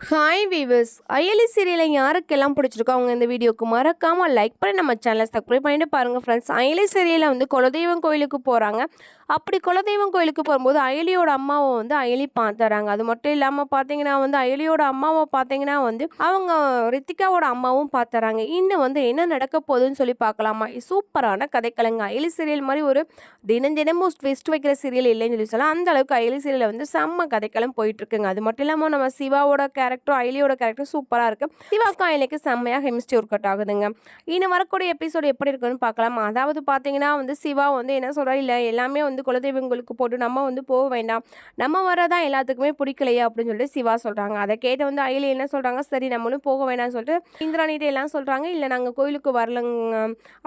Hi viewers Ayali சீரியலை யாருக்கெல்லாம் பிடிச்சிருக்கோ அவங்க இந்த வீடியோக்கு மறக்காமல் லைக் பண்ணி நம்ம சேனலை சப்ஸ்கிரைப் பண்ணிட்டு பாருங்கள் ஃப்ரெண்ட்ஸ் அயலி சீரியலில் வந்து குலதெய்வம் கோயிலுக்கு போகிறாங்க அப்படி குலதெய்வம் கோயிலுக்கு போகும்போது அயலியோட அம்மாவை வந்து அயலி பார்த்துறாங்க அது மட்டும் இல்லாமல் பார்த்தீங்கன்னா வந்து அயலியோட அம்மாவை பார்த்தீங்கன்னா வந்து அவங்க ரித்திகாவோட அம்மாவும் பார்த்துறாங்க இன்னும் வந்து என்ன நடக்க போகுதுன்னு சொல்லி பார்க்கலாமா சூப்பரான கதைக்கலைங்க அயலி சீரியல் மாதிரி ஒரு தினம் தினமும் ட்விஸ்ட் வைக்கிற சீரியல் இல்லைன்னு சொல்லி சொல்லலாம். அந்த அளவுக்கு அயலி சீரியலில் வந்து செம்ம கதைக்களம் போயிட்டுருக்குங்க அது மட்டும் இல்லாமல் நம்ம சிவாவோட கேரக்டரும் ஐலியோட கேரக்டரும் சூப்பராக இருக்குது சிவாக்கும் ஐலிக்கு செம்மையாக கெமிஸ்ட்ரி ஒர்க் அவுட் ஆகுதுங்க. இன்னும் வரக்கூடிய எபிசோடு எப்படி இருக்குன்னு பார்க்கலாம். அதாவது பார்த்தீங்கன்னா வந்து சிவா வந்து என்ன சொல்கிறா இல்லை எல்லாமே வந்து குலதெய்வங்களுக்கு போட்டு நம்ம வந்து போக வேண்டாம். நம்ம வரதான் எல்லாத்துக்குமே பிடிக்கலையா அப்படின்னு சொல்லிட்டு சிவா சொல்கிறாங்க அதை கேட்டு வந்து அயலி என்ன சொல்கிறாங்க சரி நம்மளும் போக வேண்டாம்னு சொல்லிட்டு இந்திராணிகிட்ட எல்லாம் சொல்கிறாங்க இல்லை நாங்கள் கோயிலுக்கு வரலங்க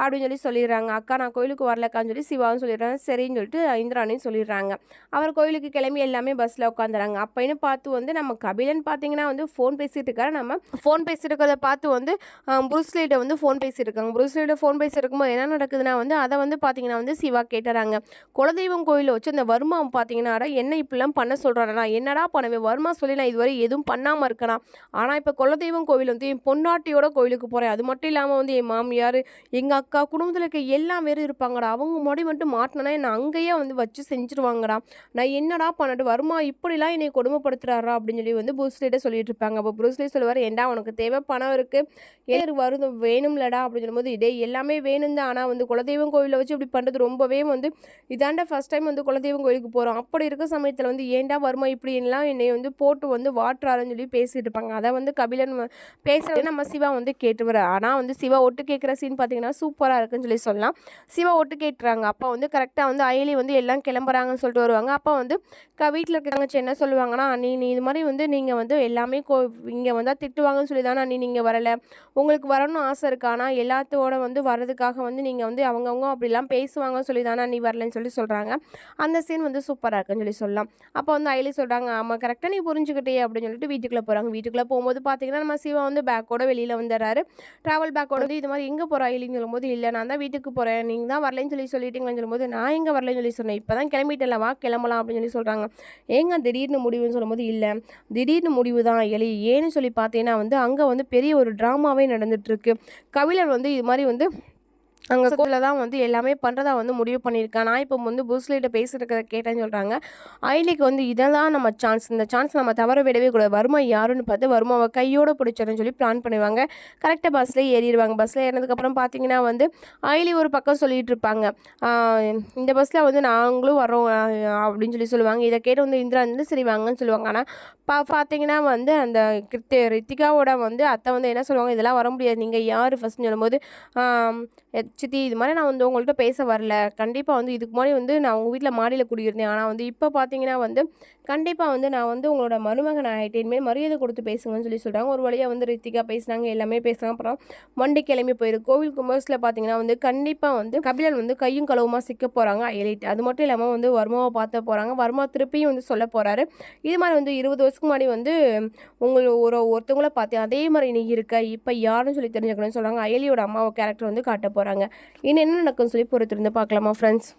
அப்படின்னு சொல்லி சொல்லிடுறாங்க. அக்கா நான் கோயிலுக்கு வரலக்கான்னு சொல்லி சிவாவும் சொல்லிடுறாங்க. சரின்னு சொல்லிட்டு இந்திராணியும் சொல்லிடுறாங்க. அவர் கோயிலுக்கு கிளம்பி எல்லாமே பஸ்ஸில் உட்காந்துறாங்க. அப்போன்னு பார்த்து வந்து நம்ம கபிலன் பார்த்தீங்கன்னா வந்து ஃபோன் பேசிட்டு இருக்காரு நம்ம ஃபோன் பேசிட்டு இருக்கிறத பார்த்து வந்து புருஸ்லீட்ட வந்து ஃபோன் பேசியிருக்காங்க இருக்காங்க புருஸ்லீட்ட ஃபோன் பேசியிருக்கும்போது இருக்கும்போது என்ன நடக்குதுன்னா வந்து அதை வந்து பார்த்தீங்கன்னா வந்து சிவா கேட்டுறாங்க. குலதெய்வம் கோயிலில் வச்சு அந்த வருமா பார்த்தீங்கன்னா என்ன இப்படிலாம் பண்ண சொல்கிறானா என்னடா பண்ணுவேன்? வருமா சொல்லி நான் இதுவரை எதுவும் பண்ணாமல் இருக்கேனா? ஆனால் இப்போ குலதெய்வம் கோவில் வந்து என் பொன்னாட்டியோட கோயிலுக்கு போகிறேன் அது மட்டும் இல்லாமல் வந்து என் மாமியார் எங்கள் அக்கா குடும்பத்தில் இருக்க எல்லாம் வேறு இருப்பாங்கடா. அவங்க முடி மட்டும் மாட்டினா என்னை அங்கேயே வந்து வச்சு செஞ்சுருவாங்கடா. நான் என்னடா பண்ணட்டு வருமா இப்படிலாம் என்னை கொடுமைப்படுத்துறாரா? அப்படின்னு சொல்லி வந்து புருஸ்லிட்ட சொல்லிட்டு இருப்பாங்க அப்போ புருஸ்லி சொல்லுவார் ஏண்டா உனக்கு தேவை பணம் இருக்குது ஏறு வருது வேணும்லடா? அப்படின்னு சொல்லும்போது இதே எல்லாமே வேணும் தான் ஆனால் வந்து குலதெய்வம் கோயிலில் வச்சு இப்படி பண்ணுறது ரொம்பவே வந்து இதாண்டா ஃபஸ்ட் டைம் வந்து குலதெய்வம் கோயிலுக்கு போகிறோம் அப்படி இருக்க சமயத்தில் வந்து ஏன்டா வருமா இப்படின்லாம் என்னை வந்து போட்டு வந்து வாட்டுறாருன்னு சொல்லி பேசிட்டு இருப்பாங்க. அதை வந்து கபிலன் வ- பேசுறது நம்ம சிவா வந்து கேட்டு வர ஆனால் வந்து சிவா ஒட்டு கேட்குற சீன் பார்த்தீங்கன்னா சூப்பராக இருக்குன்னு சொல்லி சொல்லலாம். சிவா ஒட்டு கேட்டுறாங்க. அப்போ வந்து கரெக்டாக வந்து அயலி வந்து எல்லாம் கிளம்புறாங்கன்னு சொல்லிட்டு வருவாங்க. அப்போ வந்து க வீட்டில் இருக்கிறவங்க என்ன சொல்லுவாங்கன்னா நீ நீ இது மாதிரி வந்து நீங்கள் வந்து எல்லாமே எல்லாமே கோ இங்கே வந்தால் திட்டுவாங்கன்னு சொல்லி தானே நீ நீங்கள் வரலை. உங்களுக்கு வரணும்னு ஆசை இருக்கானா ஆனால் எல்லாத்தோட வந்து வர்றதுக்காக வந்து நீங்கள் வந்து அவங்கவுங்க அப்படிலாம் பேசுவாங்கன்னு சொல்லி தானே நீ வரலன்னு சொல்லி சொல்கிறாங்க அந்த சீன் வந்து சூப்பராக இருக்குன்னு சொல்லி சொல்லலாம். அப்போ வந்து ஐலி சொல்கிறாங்க ஆமாம் கரெக்டாக நீ புரிஞ்சுக்கிட்டே அப்படின்னு சொல்லிட்டு வீட்டுக்குள்ளே போகிறாங்க வீட்டுக்குள்ளே போகும்போது பார்த்தீங்கன்னா நம்ம சிவா வந்து பேக்கோட வெளியில் வந்துடுறாரு. ட்ராவல் பேக்கோட வந்து இது மாதிரி எங்கே போகிறா இல்லைன்னு சொல்லும்போது இல்லை நான் தான் வீட்டுக்கு போகிறேன் நீங்கள் தான் வரலைன்னு சொல்லி சொல்லிட்டீங்கன்னு சொல்லும்போது நான் எங்கே வரலைன்னு சொல்லி சொன்னேன். இப்போ தான் கிளம்பிட்டேன் வா கிளம்பலாம் அப்படின்னு சொல்லி சொல்கிறாங்க ஏங்க திடீர்னு முடிவுன்னு சொல்லும்போது இல்லை திடீர்னு முடிவு தான். எலி ஏன்னு சொல்லி பார்த்தீங்கன்னா வந்து அங்கே வந்து பெரிய ஒரு ட்ராமாவே நடந்துட்டு இருக்கு. வந்து இது மாதிரி வந்து அங்கே கோயிலில் தான் வந்து எல்லாமே பண்ணுறதா வந்து முடிவு பண்ணியிருக்கேன். நான் இப்போ வந்து புஸ்லிட்ட பேசியிருக்கிறத கேட்டேன்னு சொல்கிறாங்க ஐலிக்கு வந்து இதெல்லாம் நம்ம சான்ஸ் இந்த சான்ஸ் நம்ம தவற விடவே கூடாது. வருமா யாருன்னு பார்த்து வருமாவை கையோட பிடிச்சிடன்னு சொல்லி பிளான் பண்ணுவாங்க. கரெக்டாக பஸ்ஸில் ஏறிடுவாங்க. பஸ்ஸில் ஏறினதுக்கப்புறம் பார்த்தீங்கன்னா வந்து ஐலி ஒரு பக்கம் சொல்லிட்டு இருப்பாங்க. இந்த பஸ்ஸில் வந்து நாங்களும் வரோம் அப்படின்னு சொல்லி சொல்லுவாங்க. இதை கேட்டு வந்து இந்திரா வந்து சரி வாங்கன்னு சொல்லுவாங்க. ஆனால் பா பார்த்தீங்கன்னா வந்து அந்த கிருத்தி ரித்திகாவோட வந்து அத்தை வந்து என்ன சொல்லுவாங்க? இதெல்லாம் வர முடியாது. நீங்கள் யார் ஃபஸ்ட்னு சொல்லும்போது சித்தி இது மாதிரி நான் வந்து உங்கள்கிட்ட பேச வரல. கண்டிப்பாக வந்து இதுக்கு முன்னாடி வந்து நான் உங்கள் வீட்டில் மாடியில் குடியிருந்தேன். ஆனால் வந்து இப்போ பார்த்தீங்கன்னா வந்து கண்டிப்பாக வந்து நான் வந்து உங்களோட மருமகன் ஆகிட்டேன் மரியாதை கொடுத்து பேசுங்கன்னு சொல்லி சொல்கிறாங்க ஒரு வழியாக வந்து ரித்திகா பேசுனாங்க எல்லாமே பேசுனாங்க. அப்புறம் மண்டி கிளம்பி போயிரு. கோவில் கும்பர்ஸில் பார்த்தீங்கன்னா வந்து கண்டிப்பாக வந்து கபிலன் வந்து கையும் களவுமாக சிக்க போகிறாங்க எலிட் அது மட்டும் இல்லாமல் வந்து வர்மாவை பார்த்த போகிறாங்க வர்மா திருப்பியும் வந்து சொல்ல போகிறாரு இது மாதிரி வந்து இருபது வருஷத்துக்கு முன்னாடி வந்து உங்களை ஒரு ஒருத்தவங்கள பார்த்தேன் அதே மாதிரி நீ இருக்க. இப்போ யாருன்னு சொல்லி தெரிஞ்சுக்கணும்னு சொல்கிறாங்க அயலியோட அம்மாவை கேரக்டர் வந்து காட்ட போகிறாங்க இன்னும் என்ன நடக்கும்னு சொல்லி பொறுத்திருந்து பார்க்கலாமா ஃப்ரெண்ட்ஸ்